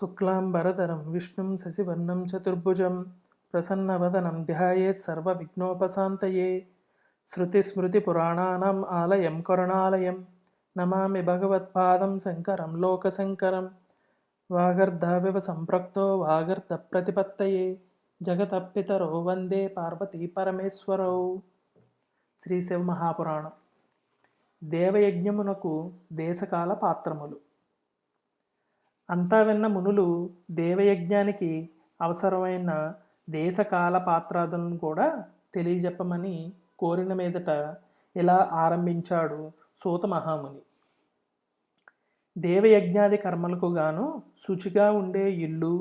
శుక్లాంబరధరం విష్ణుం శశివర్ణం చతుర్భుజం ప్రసన్నవదనం ధ్యాయేత్ సర్వవిఘ్నోపశాంతయే. శృతిస్మృతిపురాణానాం ఆలయం కరుణాలయం నమామి భగవత్పాదం శంకరం లోకశంకరం వాగర్ధవివ సంప్రక్తో వాగర్ధ ప్రతిపత్తయే. జగతప్పితరో వందే పార్వతీ పరమేశ్వరౌ. శ్రీశివ మహాపురాణం. దేవయజ్ఞమునకు దేశకాల పాత్రములు. అంతా విన్న మునులు దేవయజ్ఞానికి అవసరమైన దేశకాల పాత్రాదులను కూడా తెలియజెప్పమని కోరిన మీదట ఇలా ఆరంభించాడు సూత మహాముని. దేవయజ్ఞాది కర్మలకు గాను శుచిగా ఉండే ఇల్లు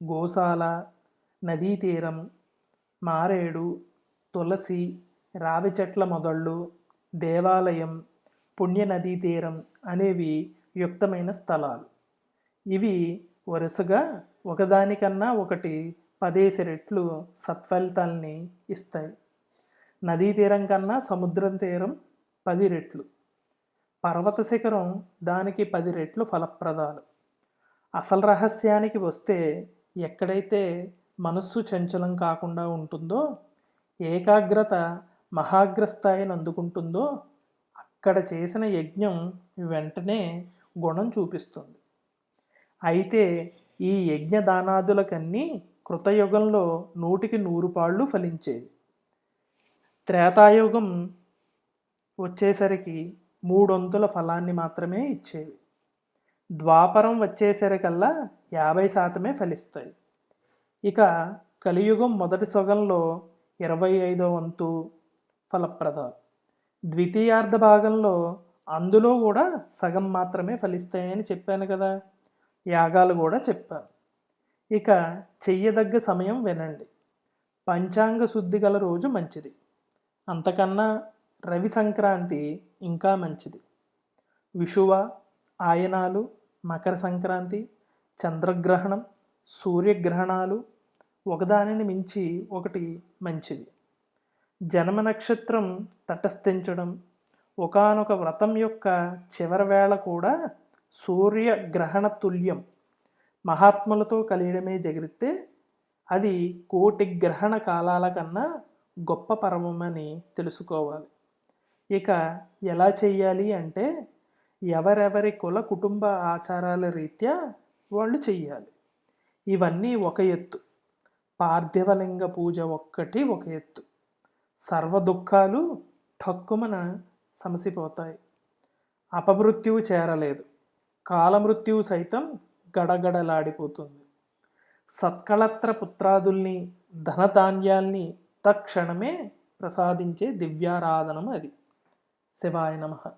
గోశాల నదీ తీరం మారేడు తులసి రావి చెట్ల మొదళ్ళు దేవాలయం పుణ్య నదీ తీరం అనేవి యుక్తమైన స్థలాలు. ఇవి వరుసగా ఒకదానికన్నా ఒకటి పదేసి రెట్లు సత్ఫలితాల్ని ఇస్తాయి. నదీ తీరం కన్నా సముద్రం తీరం పది రెట్లు. పర్వత శిఖరం దానికి పది రెట్లు ఫలప్రదాలు. అసలు రహస్యానికి వస్తే ఎక్కడైతే మనస్సు చంచలం కాకుండా ఉంటుందో ఏకాగ్రత మహాగ్రస్థాయిని అందుకుంటుందో అక్కడ చేసిన యజ్ఞం వెంటనే గుణం చూపిస్తుంది. అయితే ఈ యజ్ఞదానాదులకన్నీ కృతయుగంలో నూటికి నూరు పాళ్ళు ఫలించేవి. త్రేతాయుగం వచ్చేసరికి మూడొంతుల ఫలాన్ని మాత్రమే ఇచ్చేవి. ద్వాపరం వచ్చేసరికల్లా యాభై శాతమే ఫలిస్తాయి. ఇక కలియుగం మొదటి సొగంలో ఇరవై ఐదో వంతు ఫలప్రదం. ద్వితీయార్ధ భాగంలో అందులో కూడా సగం మాత్రమే ఫలిస్తాయని చెప్పాను కదా. యాగాలు కూడా చెప్పారు. ఇక చెయ్యదగ్గ సమయం వినండి. పంచాంగ శుద్ధి గల రోజు మంచిది. అంతకన్నా రవి సంక్రాంతి ఇంకా మంచిది. విషువ ఆయనాలు మకర సంక్రాంతి చంద్రగ్రహణం సూర్యగ్రహణాలు ఒకదానిని మించి ఒకటి మంచిది. జన్మ నక్షత్రం తటస్థించడం ఒకనొక వ్రతం యొక్క చివరి వేళ కూడా సూర్యగ్రహణ తుల్యం మహాత్ములతో కలియడమే జగిరితే అది కోటి గ్రహణ కాలాల కన్నా గొప్ప పరమని తెలుసుకోవాలి. ఇక ఎలా చేయాలి అంటే ఎవరెవరి కుల కుటుంబ ఆచారాల రీత్యా వాళ్ళు చెయ్యాలి. ఇవన్నీ ఒక ఎత్తు. పార్థివలింగ పూజ ఒక్కటి ఒక ఎత్తు. సర్వ దుఃఖాలు ఠక్కుమన సమసిపోతాయి. అపమృత్యువు చేరలేదు. కాలమృత్యువు సైతం గడగడలాడిపోతుంది. సత్కళత్ర పుత్రాదుల్ని ధనధాన్యాల్ని తక్షణమే ప్రసాదించే దివ్యారాధనం అది. శివాయ నమః.